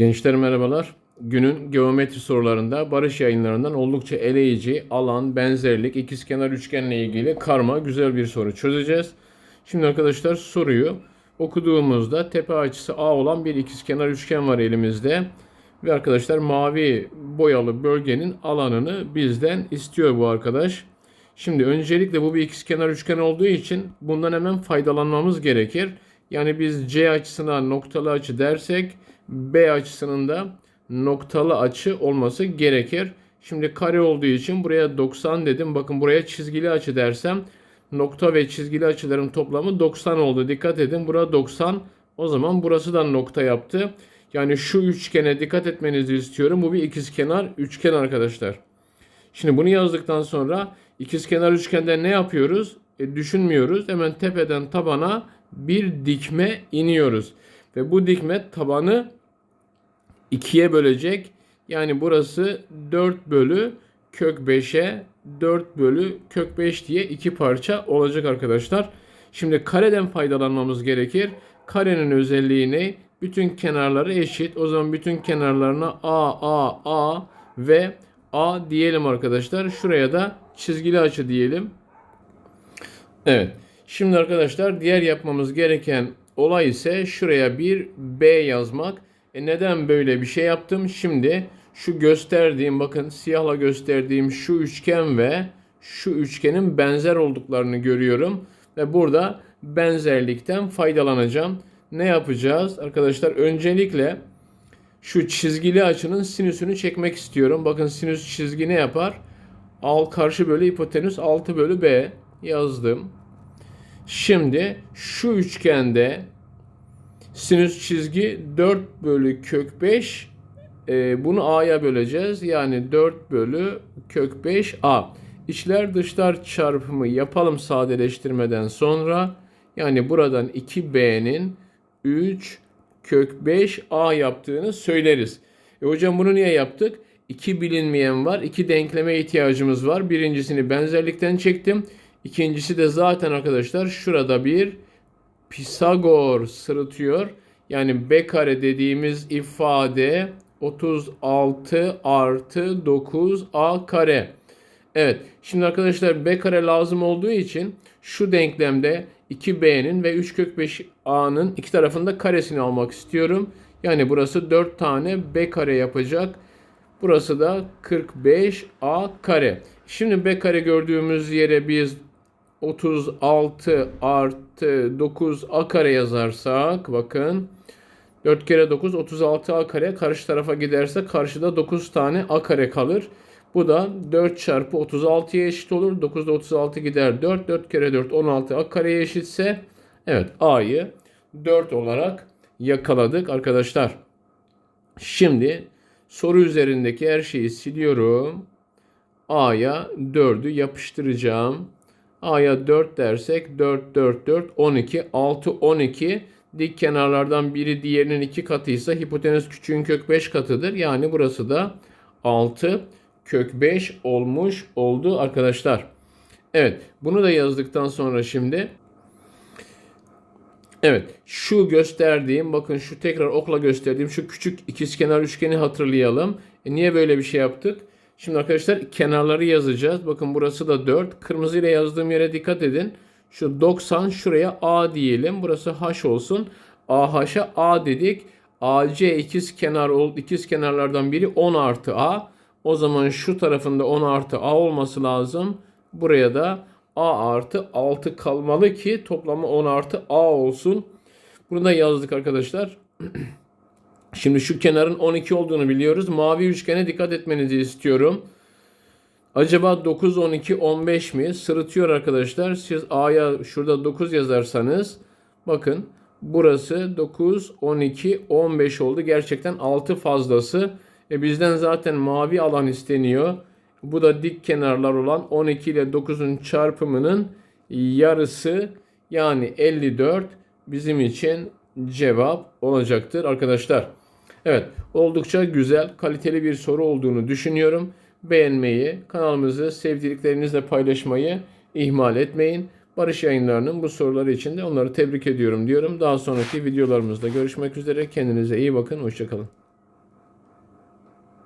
Gençler merhabalar. Günün geometri sorularında Barış yayınlarından oldukça eleyici, alan, benzerlik, ikizkenar üçgenle ilgili karma güzel bir soru çözeceğiz. Şimdi arkadaşlar soruyu okuduğumuzda tepe açısı A olan bir ikizkenar üçgen var elimizde. Ve arkadaşlar mavi boyalı bölgenin alanını bizden istiyor bu arkadaş. Şimdi öncelikle bu bir ikizkenar üçgen olduğu için bundan hemen faydalanmamız gerekir. Yani biz C açısına noktalı açı dersek B açısının da noktalı açı olması gerekir. Şimdi kare olduğu için buraya 90 dedim. Bakın buraya çizgili açı dersem nokta ve çizgili açıların toplamı 90 oldu. Dikkat edin bura 90. O zaman burası da nokta yaptı. Yani şu üçgene dikkat etmenizi istiyorum. Bu bir ikizkenar üçgen arkadaşlar. Şimdi bunu yazdıktan sonra ikizkenar üçgende ne yapıyoruz? E, düşünmüyoruz. Hemen tepeden tabana bir dikme iniyoruz. Ve bu dikme tabanı ikiye bölecek. Yani burası 4 bölü kök 5'e 4 bölü kök 5 diye iki parça olacak arkadaşlar. Şimdi kareden faydalanmamız gerekir. Karenin özelliği ne? Bütün kenarları eşit. O zaman bütün kenarlarına A, A, A ve A diyelim arkadaşlar. Şuraya da çizgili açı diyelim. Evet. Şimdi arkadaşlar diğer yapmamız gereken olay ise şuraya bir B yazmak. E neden böyle bir şey yaptım? Şimdi şu gösterdiğim bakın siyahla gösterdiğim şu üçgen ve şu üçgenin benzer olduklarını görüyorum. Ve burada benzerlikten faydalanacağım. Ne yapacağız? Arkadaşlar öncelikle şu çizgili açının sinüsünü çekmek istiyorum. Bakın sinüs çizgi ne yapar? Al karşı bölü hipotenüs 6 bölü B yazdım. Şimdi şu üçgende sinüs çizgi 4 bölü kök 5 e, bunu A'ya böleceğiz. Yani 4 bölü kök 5 A. İçler dışlar çarpımı yapalım sadeleştirmeden sonra. Yani buradan 2B'nin 3 kök 5 A yaptığını söyleriz. E hocam bunu niye yaptık? İki bilinmeyen var. iki denkleme ihtiyacımız var. Birincisini benzerlikten çektim. İkincisi de zaten arkadaşlar şurada bir Pisagor sırıtıyor. Yani B kare dediğimiz ifade 36 artı 9 A kare. Evet şimdi arkadaşlar B kare lazım olduğu için şu denklemde 2B'nin ve 3 kök 5 A'nın iki tarafında karesini almak istiyorum. Yani burası 4 tane B kare yapacak. Burası da 45 A kare. Şimdi B kare gördüğümüz yere biz 36 artı 9 a kare yazarsak bakın 4 kere 9 36 a kare karşı tarafa giderse karşıda 9 tane a kare kalır. Bu da 4 çarpı 36'ya eşit olur. 9'da 36 gider 4. 4 kere 4 16 a kareye eşitse evet a'yı 4 olarak yakaladık arkadaşlar. Şimdi soru üzerindeki her şeyi siliyorum. A'ya 4'ü yapıştıracağım. A'ya 4 dersek 4, 4, 4, 12, 6, 12. Dik kenarlardan biri diğerinin 2 katıysa hipotenüs küçüğün kök 5 katıdır. Yani burası da 6 kök 5 olmuş oldu arkadaşlar. Evet bunu da yazdıktan sonra şimdi Evet şu gösterdiğim bakın şu tekrar okla gösterdiğim şu küçük ikizkenar üçgeni hatırlayalım. E niye böyle bir şey yaptık? Şimdi arkadaşlar kenarları yazacağız. Bakın burası da 4. Kırmızı ile yazdığım yere dikkat edin. Şu 90 şuraya A diyelim. Burası H olsun. AH'a A dedik. AC ikiz kenar oldu. İkiz kenarlardan biri 10 artı A. O zaman şu tarafında 10 artı A olması lazım. Buraya da A artı 6 kalmalı ki toplamı 10 artı A olsun. Bunu da yazdık arkadaşlar. Şimdi şu kenarın 12 olduğunu biliyoruz. Mavi üçgene dikkat etmenizi istiyorum. Acaba 9, 12, 15 mi? Sırıtıyor arkadaşlar. Siz A'ya şurada 9 yazarsanız bakın burası 9, 12, 15 oldu. Gerçekten 6 fazlası. E bizden zaten mavi alan isteniyor. Bu da dik kenarlar olan 12 ile 9'un çarpımının yarısı yani 54 bizim için cevap olacaktır arkadaşlar. Evet oldukça güzel kaliteli bir soru olduğunu düşünüyorum. Beğenmeyi, kanalımızı sevdiklerinizle paylaşmayı ihmal etmeyin. Barış yayınlarının bu soruları için de onları tebrik ediyorum diyorum. Daha sonraki videolarımızda görüşmek üzere. Kendinize iyi bakın. Hoşçakalın.